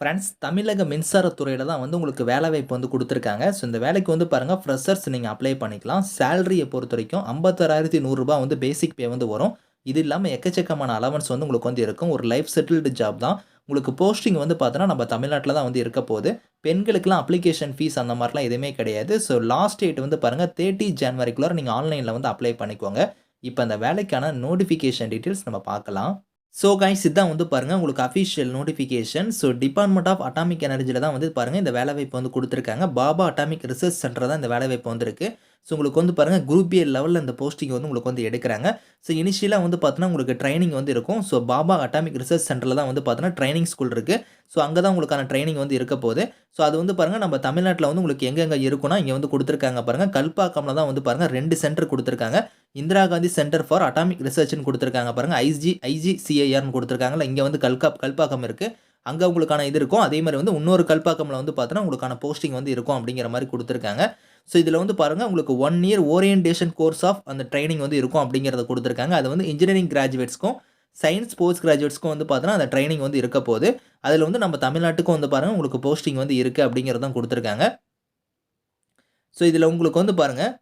Friends தமிழக மின்சாரத்துறையில் தான் வந்து உங்களுக்கு வேலைவாய்ப்பு வந்து கொடுத்துருக்காங்க ஸோ இந்த வேலைக்கு வந்து பாருங்க ஃப்ரெஷர்ஸ் நீங்கள் அப்ளை பண்ணிக்கலாம். சேலரியை பொறுத்த வரைக்கும் ஐம்பத்தாறாயிரத்தி நூறுரூபா வந்து பேசிக் பே வந்து வரும். இது இல்லாமல் எக்கச்சக்கமான அலவன்ஸ் வந்து உங்களுக்கு வந்து இருக்கும். ஒரு லைஃப் செட்டில்டு ஜாப் தான். உங்களுக்கு போஸ்டிங் வந்து பார்த்தோன்னா, நம்ம தமிழ்நாட்டில் தான் வந்து இருக்க போகுது பெண்களுக்கெல்லாம் அப்ளிகேஷன் ஃபீஸ் அந்த மாதிரிலாம் எதுவுமே கிடையாது. ஸோ லாஸ்ட் டேட் வந்து பாருங்கள் தேர்ட்டி ஜான்வரிக்குள்ளார நீங்கள் ஆன்லைனில் வந்து அப்ளை பண்ணிக்கோங்க. இப்போ அந்த வேலைக்கான நோட்டிஃபிகேஷன் டீட்டெயில்ஸ் நம்ம பார்க்கலாம். ஸோ கைஸ் இதான் வந்து பாருங்கள் உங்களுக்கு official notification. So department of atomic எனர்ஜியில் தான் வந்து பாருங்க இந்த வேலைவாய்ப்பு வந்து கொடுத்துருக்காங்க பாபா அட்டாமிக் ரிசர்ச் சென்டர் தான் இந்த வேலைவாய்ப்பு வந்திருக்கு. ஸோ உங்களுக்கு வந்து பாருங்க குரூப் ஏ லெவலில் இந்த போஸ்டிங் வந்து உங்களுக்கு வந்து எடுக்கிறாங்க ஸோ இனிஷியலாக வந்து பார்த்தோன்னா, உங்களுக்கு ட்ரைனிங் வந்து இருக்கும். ஸோ பாபா அட்டாமிக் ரிசர்ச் சென்டரில் தான் வந்து பார்த்தீங்கன்னா ட்ரைனிங் ஸ்கூல் இருக்குது ஸோ அங்கே தான் உங்களுக்கான ட்ரைனிங் வந்து இருக்க போது. ஸோ அது வந்து பாருங்கள் நம்ம தமிழ்நாட்டில் வந்து உங்களுக்கு எங்கெங்கே இருக்குன்னா, இங்கே வந்து கொடுத்துருக்காங்க பாருங்கள் கல்பாக்கம்ல தான் வந்து பாருங்கள் ரெண்டு சென்டர் கொடுத்துருக்காங்க Indira Gandhi centre for atomic ரிசர்ச்னு கொடுத்துருக்காங்க பாருங்கள் ஐஜி ஐஜிசிஐஆர்னு குடுத்துருக்காங்கல்ல. இங்கே வந்து கல்கா கல்பாக்கம் இருக்குது அங்கே உங்களுக்கான இது இருக்கும். அதே மாதிரி வந்து இன்னொரு கல்பாக்கமில் வந்து பார்த்தோன்னா, உங்களுக்கான போஸ்டிங் வந்து இருக்கும் அப்படிங்கிற மாதிரி கொடுத்துருக்காங்க ஸோ இதில் வந்து பாருங்கள் உங்களுக்கு one year orientation course of அந்த ட்ரைனிங் வந்து இருக்கும் அப்படிங்கிறத கொடுத்துருக்காங்க. அது வந்து இன்ஜினியரிங் கிராஜுவேட்ஸ்க்கும், சயின்ஸ் போஸ்ட் கிராஜுவேட்ஸ்க்கும் வந்து பார்த்தோன்னா, அந்த ட்ரைனிங் வந்து இருக்க போகுது. அதில் வந்து நம்ம தமிழ்நாட்டுக்கும் வந்து பாருங்கள் உங்களுக்கு போஸ்டிங் வந்து இருக்குது அப்படிங்கிறதான் தான் ஸோ இதில் உங்களுக்கு வந்து பாருங்கள்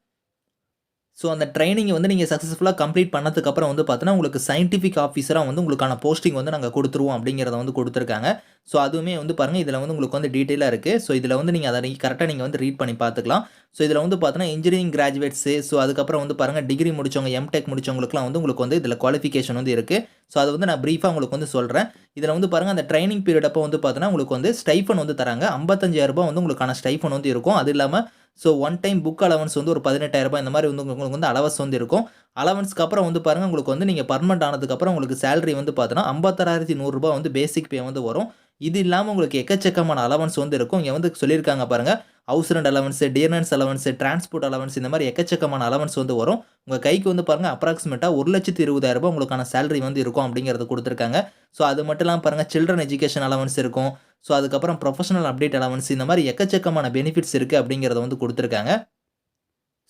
ஸோ அந்த ட்ரைனிங்கை வந்து நீங்கள் சக்ஸஸ்ஃபுல்லாக கம்ப்ளீட் பண்ணதுக்கப்புறம் வந்து பார்த்தோன்னா, உங்களுக்கு சயின்டிஃபிக் ஆஃபீஸராக வந்து உங்களுக்கான போஸ்டிங் வந்து நாங்கள் கொடுத்துருவோம் அப்படிங்கிறத வந்து கொடுத்துருக்காங்க ஸோ அதுவுமே வந்து பாருங்கள் இதில் வந்து உங்களுக்கு வந்து டீட்டெயிலாக இருக்குது ஸோ இதில் வந்து நீங்கள் அதை கரெக்டாக நீங்கள் வந்து ரீட் பண்ணி பார்த்துக்கலாம். ஸோ இதில் வந்து பார்த்தோன்னா, இன்ஜினியரிங் கிராஜுவேட்ஸு ஸோ அதுக்கப்புறம் வந்து பாருங்கள் டிகிரி முடிச்சவங்க, எம்டெக் முடிச்சவங்களுக்குலாம் வந்து உங்களுக்கு வந்து இதில் குவாலிஃபிகேஷன் வந்து இருக்குது ஸோ அதை வந்து நான் ப்ரீஃபாக உங்களுக்கு வந்து சொல்கிறேன் இதில் வந்து பாருங்க அந்த ட்ரைனிங் பீரியட் அப்போ வந்து பார்த்தோன்னா, உங்களுக்கு வந்து ஸ்டைஃபன் வந்து தராங்க. ஐம்பத்தஞ்சாயிரரூபா வந்து உங்களுக்கான ஸ்டைஃபன் வந்து இருக்கும். அது இல்லாமல் so one time book allowance வந்து ஒரு பதினெட்டாயிரரூபா இந்த மாதிரி வந்து உங்களுக்கு வந்து அலவன்ஸ் வந்து இருக்கும். அலவன்ஸ்க்கு அப்புறம் வந்து பாருங்கள் உங்களுக்கு வந்து நீங்கள் பர்மெண்ட் ஆனதுக்கப்புறம் உங்களுக்கு சேலரி வந்து பார்த்தோன்னா, ஐம்பத்தாறாயிரத்தி நூறுரூபா வந்து பேசிக் பே வந்து வரும். இது இல்லாமல் உங்களுக்கு எக்கச்சக்கமான அலவன்ஸ் வந்து இருக்கும். இங்கே வந்து சொல்லியிருக்காங்க பாருங்க. House rent allowance dearness allowance transport allowance இந்த மாதிரி எக்கச்சக்கமான அலவன்ஸ் வந்து வரும். உங்கள் கைக்கு வந்து பாருங்க அப்ராக்ஸிமேட்டா ரூ. 1,20,000 உங்களுக்கான சேலரி வந்து இருக்கும் அப்படிங்கிறத கொடுத்துருக்காங்க ஸோ அது மட்டும் இல்லாமல் பாருங்கள் சில்ட்ரன் எஜுகேஷன் அலவன்ஸ் இருக்கும். ஸோ அதுக்கப்புறம் ப்ரொஃபஷனல் அப்டேட் அலவன்ஸ் இந்த மாதிரி எக்கச்சக்கமான பெனிஃபிட்ஸ் இருக்குது அப்படிங்கிறத வந்து கொடுத்துருக்காங்க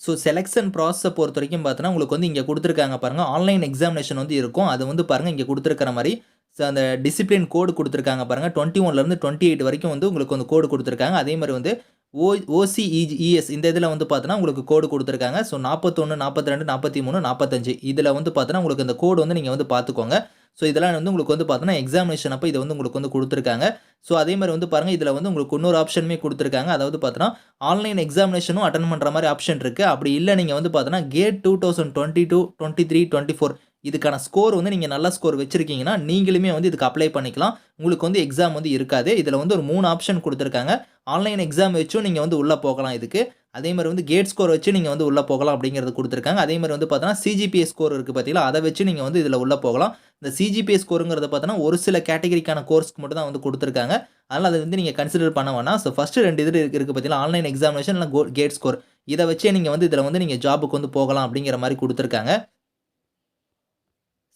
ஸோ செலெக்ஷன் ப்ராசஸை பொறுத்த வரைக்கும் பார்த்தோன்னா, உங்களுக்கு வந்து இங்கே கொடுத்துருக்காங்க பாருங்கள் ஆன்லைன் எக்ஸாமினேஷன் வந்து இருக்கும். அது வந்து பாருங்கள் இங்கே கொடுத்துருக்கிற மாதிரி ஸோ அந்த டிசிப்ளின் கோடு குடுத்துருக்காங்க பாருங்க. 21லருந்து 28 வரைக்கும் வந்து உங்களுக்கு வந்து கோடு கொடுத்துருக்காங்க அதே மாதிரி வந்து ஓ ஓசிஇஜிஇஎஸ் இந்த இதில் வந்து பார்த்தோன்னா, உங்களுக்கு கோடு கொடுத்துருக்காங்க ஸோ நாற்பத்தொன்று நாற்பத்தி ரெண்டு நாற்பத்தி மூணு நாற்பத்தஞ்சு இதில் வந்து பார்த்தோன்னா, உங்களுக்கு இந்த கோடு வந்து நீங்கள் வந்து பார்த்துக்கோங்க. ஸோ இதெல்லாம் வந்து உங்களுக்கு வந்து பார்த்தோன்னா, எக்ஸாமினேஷன் அப்போ இதை வந்து உங்களுக்கு வந்து கொடுத்துருக்காங்க ஸோ அதே மாதிரி வந்து பாருங்கள் இதில் வந்து உங்களுக்கு இன்னொரு ஆப்ஷனுமே கொடுத்துருக்காங்க அதாவது பார்த்தோன்னா, ஆன்லைன் எக்ஸாமினேஷனும் அட்டன் பண்ணுற மாதிரி ஆப்ஷன் இருக்குது அப்படி இல்லை நீங்கள் வந்து பார்த்தோன்னா, கேட் 2022, 23, 24 இதுக்கான ஸ்கோர் வந்து நீங்கள் நல்ல ஸ்கோர் வச்சுருக்கீங்கன்னா நீங்களுமே வந்து இதுக்கு அப்ளை பண்ணிக்கலாம். உங்களுக்கு வந்து எக்ஸாம் வந்து இருக்காது. இதில் வந்து ஒரு மூணு ஆப்ஷன் கொடுத்துருக்காங்க ஆன்லைன் எக்ஸாம் வச்சும் நீங்கள் வந்து உள்ளே போகலாம் இதுக்கு. அதே மாதிரி வந்து கேட் ஸ்கோர் வச்சு நீங்கள் வந்து உள்ளே போகலாம் அப்படிங்கிறது கொடுத்துருக்காங்க. அதே மாதிரி வந்து பார்த்தோன்னா, சிஜிபிஏ ஸ்கோர் இருக்குது பார்த்தீங்களா, அதை வச்சு நீங்கள் வந்து இதில் உள்ளே போகலாம். இந்த சிஜிபிஏ ஸ்கோருங்கிறத பார்த்தோன்னா, ஒரு சில கேட்டகரிக்கான கோர்ஸ்க்கு மட்டும் தான் வந்து கொடுத்துருக்காங்க. அதனால் அதை வந்து நீங்கள் கன்சிடர் பண்ண வேணாம். ஸோ ஃபஸ்ட்டு ரெண்டு இது இருக்கு பார்த்தீங்களா, ஆன்லைன் எக்ஸாமினேஷன் இல்லை கோ கேட் ஸ்கோர் இதை வச்சே நீங்கள் வந்து இதில் வந்து நீங்கள் ஜாபுக்கு வந்து போகலாம் அப்படிங்கிற மாதிரி கொடுத்துருக்காங்க.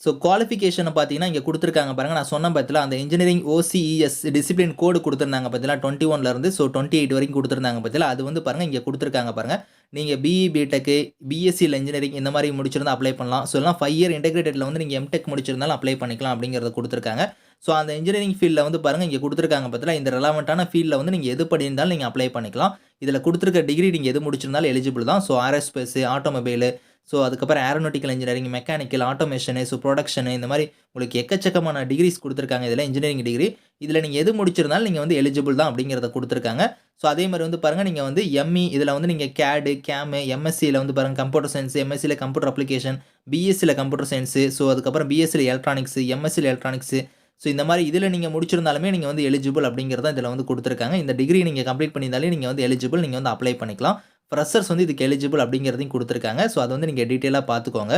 ஸோ குவாலிஃபிகேஷனை பார்த்தீங்கன்னா, இங்கே கொடுத்துருக்காங்க பாருங்கள் நான் சொன்ன பார்த்தீங்களா, அந்த இன்ஜினியரிங் ஓசிஇஎஸ் டிசிப்ளின் கோடு கொடுத்துருந்தாங்க பார்த்தீங்களா, 21லருந்து ஸோ 28 வரைக்கும் கொடுத்துருந்தாங்க பார்த்தீங்களா, அது வந்து பாருங்கள் இங்கே கொடுத்துருக்காங்க பாருங்கள் நீங்கள் பிஇ, பிடெக்கு பிஎஸ்சியில் இன்ஜினியரிங் இந்த மாதிரி முடிச்சிருந்தா அப்ளை பண்ணலாம். ஸோ எல்லாம் ஃபைவ் இயர் இன்டகிரேட்டட்ல வந்து நீங்கள் எம்டெக் முடிச்சிருந்தாலும் அப்ளை பண்ணிக்கலாம் அப்படிங்கிறத கொடுத்துருக்காங்க ஸோ அந்த இன்ஜினியரிங் ஃபீல்டில் வந்து பாருங்கள் இங்கே கொடுத்துருக்காங்க பார்த்தீங்களா, இந்த ரெலவெண்ட்டான ஃபீல்டில் வந்து நீங்கள் எது பண்ணியிருந்தாலும் நீங்கள் அப்ளை பண்ணிக்கலாம். இதில் கொடுத்துருக்க டிகிரி நீங்கள் எது முடிச்சிருந்தாலும் எலிஜிபிள் தான். ஸோ ஆர்எஸ்பேஸு ஆட்டோமொபைலு ஸோ அதுக்கப்புறம் aeronautical engineering, mechanical, automation, so production இந்த மாதிரி உங்களுக்கு எக்கச்சக்கமான டிகிரிஸ் கொடுத்துருக்காங்க இதில் இன்ஜினியரிங் டிகிரி. இதில் நீங்கள் எது முடிச்சிருந்தாலும் நீங்கள் வந்து எலிஜிபிள் தான் அப்படிங்கிறத கொடுத்துருக்காங்க ஸோ அதே மாதிரி வந்து பாருங்கள் நீங்கள் வந்து எம்இ இதில் வந்து நீங்கள் கேடு கேமு எம்எஸ்சியில் வந்து பாருங்க கம்ப்யூட்டர் சயின்ஸ் எம்எஸ்சியில் கம்ப்யூட்டர் அப்ளிகேஷன், பிஎஸ்சியில் கம்ப்யூட்டர் சயின்ஸு ஸோ அதுக்கப்புறம் பிஎஸ்சியில் எலக்ட்ரானிக்ஸு எம்எஸ்சியில் எலக்ட்ரானிக்ஸ் ஸோ இந்த மாதிரி இதில் நீங்கள் முடிச்சிருந்தாலுமே நீங்கள் வந்து எலிஜிபிள் அப்படிங்கிறத இதில் வந்து கொடுத்துருக்காங்க இந்த டிகிரி நீங்கள் கம்ப்ளீட் பண்ணியிருந்தாலே நீங்கள் வந்து எலிஜிபிள். நீங்கள் வந்து அப்ளை பண்ணிக்கலாம். ஃப்ரெஷர்ஸ் வந்து இதுக்கு எலிஜிபிள் அப்படிங்கிறதையும் கொடுத்துருக்காங்க ஸோ அதை வந்து நீங்கள் டீட்டெயிலாக பார்த்துக்கோங்க.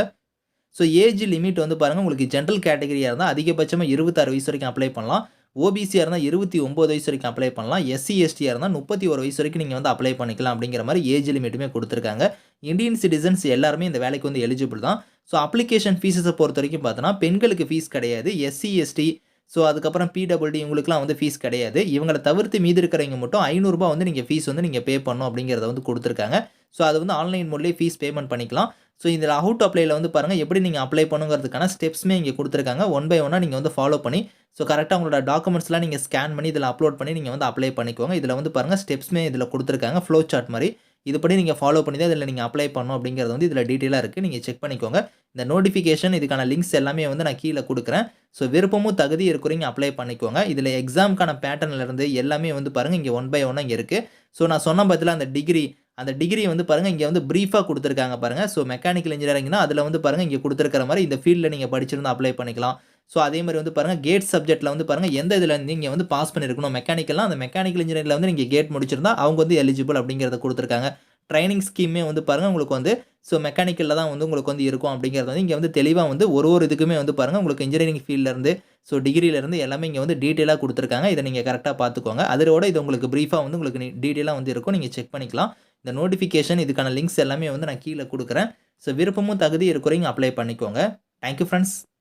ஸோ ஏஜ் லிமிட் வந்து பாருங்கள் உங்களுக்கு ஜென்ரல் கேட்டகரியாக இருந்தால் அதிகபட்சமாக இருபத்தாறு வயசு வரைக்கும் அப்ளை பண்ணலாம். ஓபிசியாக இருந்தால் இருபத்தி ஒம்பது வயசு வரைக்கும் அப்ளை பண்ணலாம். எஸ்சி, எஸ்டியா இருந்தா 31 வயசு வரைக்கும் நீங்கள் வந்து அப்ளை பண்ணிக்கலாம் அப்படிங்கிற மாதிரி ஏஜ் லிமிட்டுமே கொடுத்துருக்காங்க இந்தியன் சிட்டிசன்ஸ் எல்லாருமே இந்த வேலைக்கு வந்து எலிஜிபிள் தான். ஸோ அப்ளிகேஷன் ஃபீஸஸை பொறுத்த வரைக்கும் பார்த்தோன்னா, பெண்களுக்கு ஃபீஸ் கிடையாது. எஸ்சி, எஸ்டி ஸோ அதுக்கப்புறம் பிடபிள்யூடி இவங்களுக்குலாம் வந்து ஃபீஸ் கிடையாது. இவங்களை தவிர்த்து மீதி இருக்கிறவங்க மட்டும் ஐநூறுரூபா வந்து நீங்கள் ஃபீஸ் வந்து நீங்கள் பே பண்ணணும் அப்படிங்கிறத வந்து கொடுத்துருக்காங்க. ஸோ அது வந்து ஆன்லைன் மூலியே ஃபீஸ் பேமெண்ட் பண்ணிக்கலாம். ஸோ இதில் அவுட் டு அப்ளைல வந்து பாருங்கள் எப்படி நீங்கள் அப்ளை பண்ணுங்கிறதுக்கான ஸ்டெப்ஸுமே இங்கே கொடுத்துருக்காங்க. ஒன் பை ஒன்னாக நீங்கள் வந்து ஃபாலோ பண்ணி ஸோ கரெக்டாக உங்களோட டாக்குமெண்ட்ஸ்லாம் நீங்கள் ஸ்கேன் பண்ணி இதில் அப்லோட் பண்ணி நீங்கள் வந்து அப்ளை பண்ணிக்கோங்க. இதில் வந்து பாருங்கள் ஸ்டெப்ஸுமே இதில் கொடுத்துருக்காங்க. ஃப்ளோ சார்ட் மாதிரி. இதுபடி நீங்கள் ஃபாலோ பண்ணி தான் இதில் நீங்கள் அப்ளை பண்ணணும் அப்படிங்கிறது வந்து இதில் டீட்டெயிலாக இருக்குது நீங்கள் செக் பண்ணிக்கோங்க. இந்த நோட்டிஃபிகேஷன் இதுக்கான லிங்க்ஸ் எல்லாமே வந்து நான் கீழே கொடுக்குறேன். ஸோ விருப்பமும் தகுதி இருக்கிறீங்க அப்ளை பண்ணிக்கோங்க. இதில் எக்ஸாமுக்கான பேட்டர்ன்லேருந்து எல்லாமே வந்து பாருங்கள் இங்கே ஒன் பை ஒன்னாக இங்கே இருக்குது ஸோ நான் சொன்ன பதில் அந்த டிகிரி அந்த டிகிரி வந்து பாருங்கள் இங்கே வந்து ப்ரீஃபாக கொடுத்துருக்காங்க பாருங்கள் ஸோ மெக்கானிக்கல் இன்ஜினியரிங்னா அதில் வந்து பாருங்கள் இங்கே கொடுத்துருக்கிற மாதிரி இந்த ஃபீல்டில் நீங்கள் படிச்சிருந்து அப்ளை பண்ணிக்கலாம். ஸோ அதே மாதிரி வந்து பாருங்கள் கேட் சப்ஜெக்ட்டில் வந்து பாருங்கள் எந்த இதில் நீங்கள் வந்து பாஸ் பண்ணியிருக்கணும் மெக்கானிக்கலாம் அந்த மெக்கானிக்கல் இன்ஜினியரில் வந்து நீங்கள் கேட் முடிச்சிருந்தா அவங்க வந்து எலிஜிபிள் அப்படிங்கிறத கொடுத்துருக்காங்க. ட்ரைனிங் ஸ்கீமே வந்து பாருங்கள் உங்களுக்கு வந்து ஸோ மெக்கானிக்கலில் தான் வந்து உங்களுக்கு வந்து இருக்கும் அப்படிங்கிறது வந்து இங்கே வந்து தெளிவாக வந்து ஒரு ஒரு இதுக்குமே வந்து பாருங்கள் உங்களுக்கு இன்ஜினியரிங் ஃபீல்டிலேருந்து ஸோ டிகிரியிலேருந்து எல்லாமே இங்கே வந்து டீட்டெயிலாக கொடுத்துருக்காங்க. இதை நீங்கள் கரெக்டாக பார்த்துக்கோங்க. அதோட இது உங்களுக்கு ப்ரீஃபாக வந்து உங்களுக்கு டீட்டெயிலாக வந்து இருக்கும். நீங்கள் செக் பண்ணிக்கலாம். இந்த நோட்டிஃபிகேஷன் இதுக்கான லிங்க்ஸ் எல்லாமே வந்து நான் கீழே கொடுக்குறேன். ஸோ விருப்பமும் தகுதி இருக்கிறவங்க அப்ளை பண்ணிக்கோங்க. Thank you friends